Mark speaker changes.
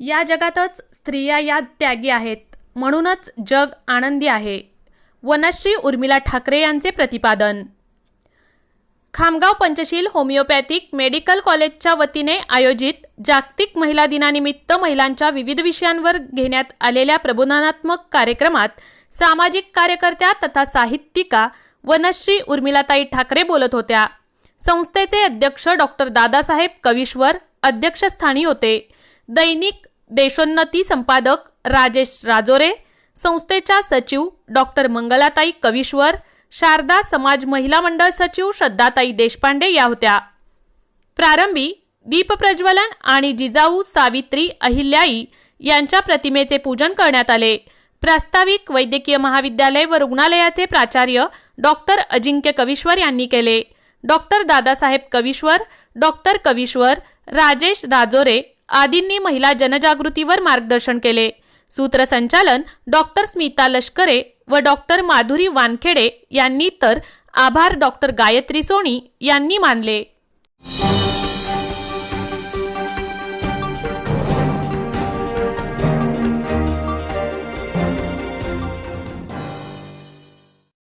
Speaker 1: या जगातच स्त्रिया या त्यागी आहेत. म्हणूनच जग आनंदी आहे. वनश्री उर्मिला ठाकरे यांचे प्रतिपादन. खामगाव पंचशील होमिओपॅथिक मेडिकल कॉलेजच्या वतीने आयोजित जागतिक महिला दिनानिमित्त महिलांच्या विविध विषयांवर घेण्यात आलेल्या प्रबोधनात्मक कार्यक्रमात सामाजिक कार्यकर्त्या तथा साहित्यिका वनश्री उर्मिलाताई ठाकरे बोलत होत्या. संस्थेचे अध्यक्ष डॉक्टर दादासाहेब कविश्वर अध्यक्षस्थानी होते. दैनिक देशोन्नती संपादक राजेश राजोरे संस्थेच्या सचिव डॉक्टर मंगलाताई कविश्वर शारदा समाज महिला मंडळ सचिव श्रद्धाताई देशपांडे या होत्या. प्रारंभी दीपप्रज्वलन आणि जिजाऊ सावित्री अहिल्याई यांच्या प्रतिमेचे पूजन करण्यात आले. प्रास्ताविक वैद्यकीय महाविद्यालय व रुग्णालयाचे प्राचार्य डॉक्टर अजिंक्य कविश्वर यांनी केले. डॉक्टर दादासाहेब कविश्वर डॉक्टर कविश्वर राजेश राजोरे आदींनी महिला जनजागृतीवर मार्गदर्शन केले. सूत्रसंचालन डॉक्टर स्मिता लष्करे व डॉक्टर माधुरी वानखेडे यांनी तर आभार डॉक्टर गायत्री सोनी यांनी मानले.